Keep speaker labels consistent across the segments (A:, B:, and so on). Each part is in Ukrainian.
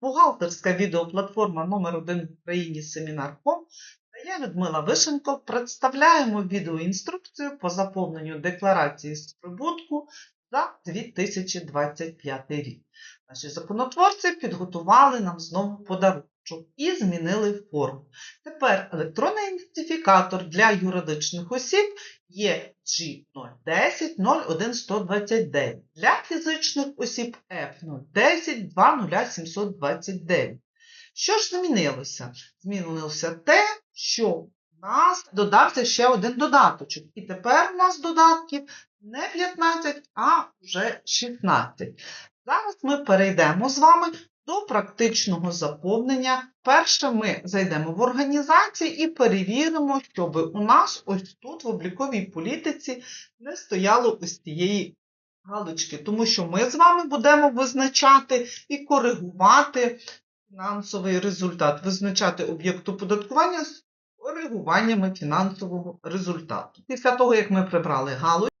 A: бухгалтерська відеоплатформа номер 1 в Україні Семінар.ком та я, Людмила Вишенко, представляємо відеоінструкцію по заповненню декларації з прибутку за 2025 рік. Наші законотворці підготували нам знову подарунок і змінили форму. Тепер електронний ідентифікатор для юридичних осіб є G010 01129. Для фізичних осіб F010 20729. Що ж змінилося? Змінилося те, що у нас додався ще один додаточок. І тепер у нас додатків не 15, а вже 16. Зараз ми перейдемо з вами до практичного заповнення. Перше ми зайдемо в організації і перевіримо, щоб у нас ось тут в обліковій політиці не стояло ось цієї галочки, тому що ми з вами будемо визначати і коригувати фінансовий результат, визначати об'єкт оподаткування з коригуваннями фінансового результату. Після того, як ми прибрали галочку,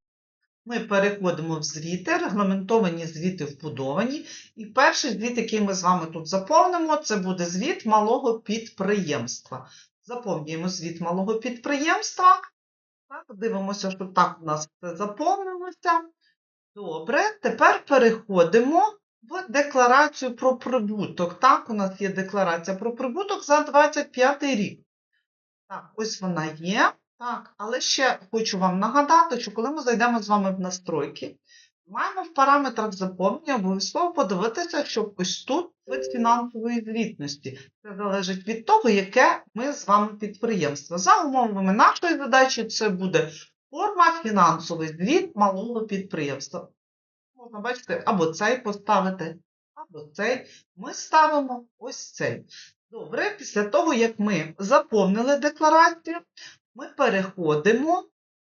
A: ми переходимо в звіти, регламентовані звіти вбудовані. І перший звіт, який ми з вами тут заповнимо, це буде звіт малого підприємства. Заповнюємо звіт малого підприємства. Так, дивимося, що так у нас все заповнилося. Добре, тепер переходимо в декларацію про прибуток. Так, у нас є декларація про прибуток за 25 рік. Так, ось вона є. Так, але ще хочу вам нагадати, що коли ми зайдемо з вами в настройки, маємо в параметрах заповнення обов'язково подивитися, щоб ось тут вид фінансової звітності. Це залежить від того, яке ми з вами підприємство. За умовами нашої задачі це буде форма фінансовий звіт малого підприємства. Можна бачити, або цей поставити, або цей. Ми ставимо ось цей. Добре, після того, як ми заповнили декларацію, ми переходимо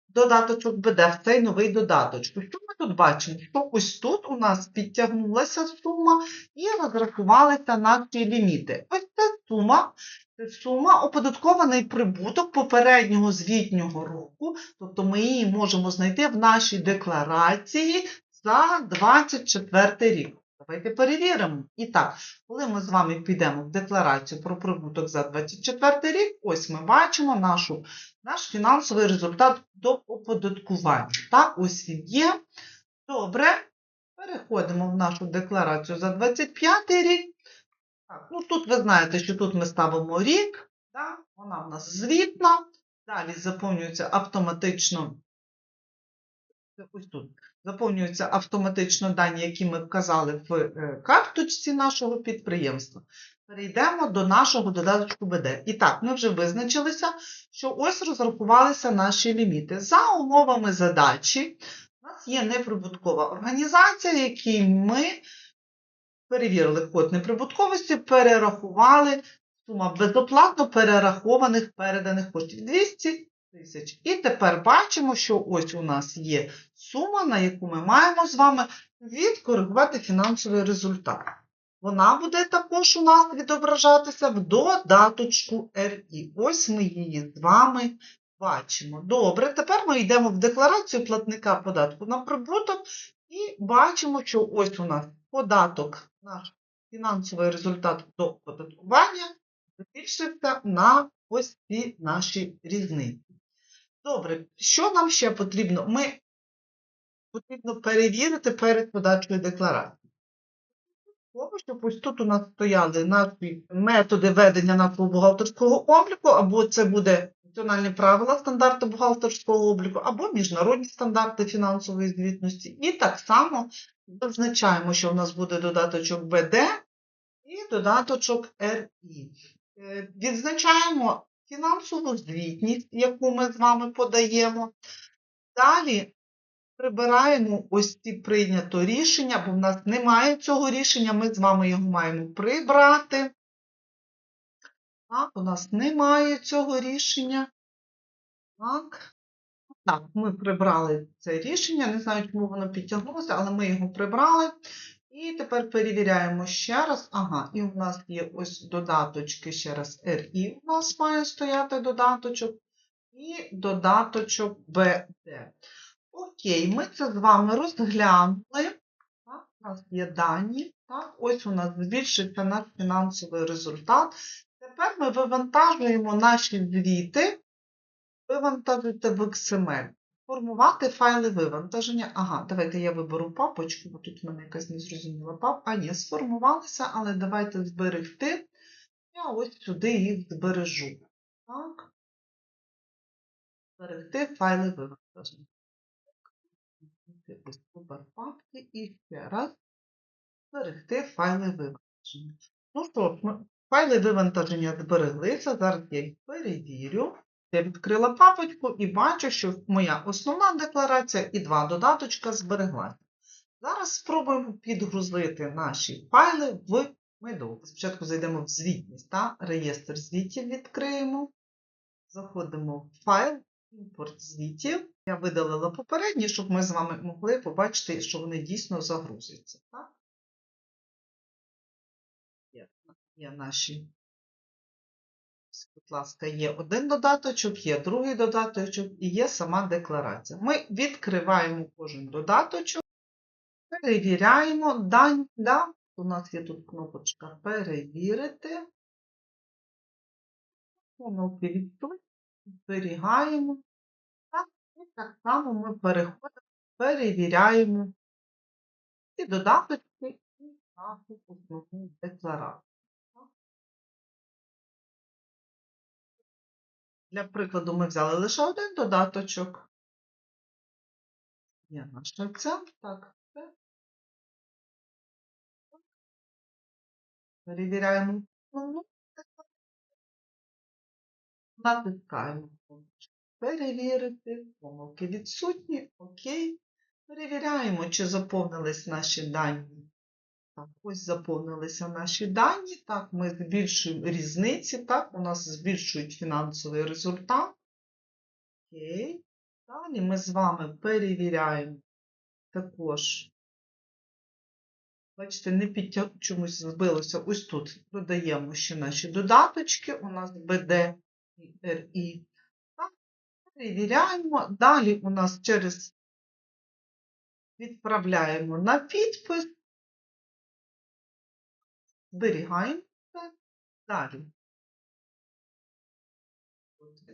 A: додаточок БД, в цей новий додаточок. Що ми тут бачимо? Що ось тут у нас підтягнулася сума і розрахувалися наші ліміти. Ось ця сума, це сума оподаткований прибуток попереднього звітнього року, тобто ми її можемо знайти в нашій декларації за 24 рік. Давайте перевіримо. І так, коли ми з вами підемо в декларацію про прибуток за 24 рік, ось ми бачимо нашу, наш фінансовий результат до оподаткування. Так, ось він є. Добре. Переходимо в нашу декларацію за 25 рік. Так, ну Тут ви знаєте, що тут ми ставимо рік, так, вона в нас звітна. Далі заповнюється автоматично. Ось тут заповнюються автоматично дані, які ми вказали в е, карточці нашого підприємства. Перейдемо до нашого додатку БД. І так, ми вже визначилися, що ось розрахувалися наші ліміти. За умовами задачі, у нас є неприбуткова організація, якій ми перевірили код неприбутковості, перерахували сума безоплатно перерахованих переданих коштів 200 тисяч. І тепер бачимо, що ось у нас є сума, на яку ми маємо з вами відкоригувати фінансовий результат. Вона буде також у нас відображатися в додаточку RI. Ось ми її з вами бачимо. Добре, тепер ми йдемо в декларацію платника податку на прибуток і бачимо, що ось у нас податок, наш фінансовий результат до оподаткування збільшився на ось ці наші різниці. Добре, що нам ще потрібно? Ми потрібно перевірити перед подачою декларації. Тому що ось тут у нас стояли наші методи ведення нашого бухгалтерського обліку, або це буде національні правила стандарти бухгалтерського обліку, або міжнародні стандарти фінансової звітності. І так само визначаємо, що в нас буде додаточок БД і додаточок РІ. Е, Відзначаємо фінансову звітність, яку ми з вами подаємо. Далі прибираємо ось ці прийнято рішення, бо в нас немає цього рішення, ми з вами його маємо прибрати. Так, у нас немає цього рішення. Так. Так, ми прибрали це рішення. Не знаю, чому воно підтягнулося, але ми його прибрали. І тепер перевіряємо ще раз. Ага, і у нас є ось додаточки ще раз RI у нас має стояти додаточок. І додаточок BD. Окей, ми це з вами розглянули. Так, у нас є дані. Так, ось у нас збільшився наш фінансовий результат. Тепер ми вивантажуємо наші звіти, вивантажити в XML. Формувати файли вивантаження. Ага, давайте я виберу папочку, бо тут в мене якась незрозуміла папка. А, ні, сформувалися, але давайте зберегти. Я ось сюди їх збережу. Так. Зберегти файли вивантаження. Ось вибор папки і ще раз зберегти файли вивантаження. Ну що ж, файли вивантаження збереглися. Зараз я їх перевірю. Я відкрила папочку і бачу, що моя основна декларація і два додаточка збереглася. Зараз спробуємо підгрузити наші файли в Медово. Спочатку зайдемо в звітність, та? реєстр звітів відкриємо. Заходимо в файл, імпорт звітів. Я видалила попередні, щоб ми з вами могли побачити, що вони дійсно загрузяться. Так? Є, є Будь ласка, є один додаточок, є другий додаточок і є сама декларація. Ми відкриваємо кожен додаточок, перевіряємо дані. Да? У нас є тут кнопочка Перевірити. Помилки відсутні, зберігаємо. Так, і так само ми переходимо, перевіряємо ці додаточки і нашу основну декларацію. Для прикладу, ми взяли лише один додаточок. Є наша ця. Так. це. Перевіряємо основну. Натискаємо кнопочку Перевірити. Помилки відсутні. Окей. Перевіряємо, чи заповнились наші дані. Так, ось заповнилися наші дані. Так, ми збільшуємо різниці. Так, у нас збільшують фінансовий результат. Окей. Далі ми з вами перевіряємо також. Бачите, не підтяг... чомусь збилося. Ось тут додаємо ще наші додаточки. У нас BD і RI. Так, перевіряємо. Далі у нас через відправляємо на підпис. Зберігаємо це. Далі.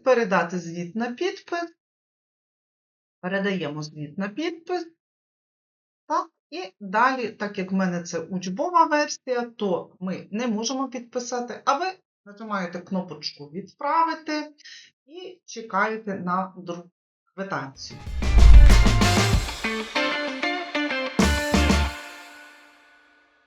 A: Передати звіт на підпис. Передаємо звіт на підпис. Так, і далі, так як в мене це учбова версія, то ми не можемо підписати, а ви нажимаєте кнопочку Відправити і чекаєте на другу квитанцію.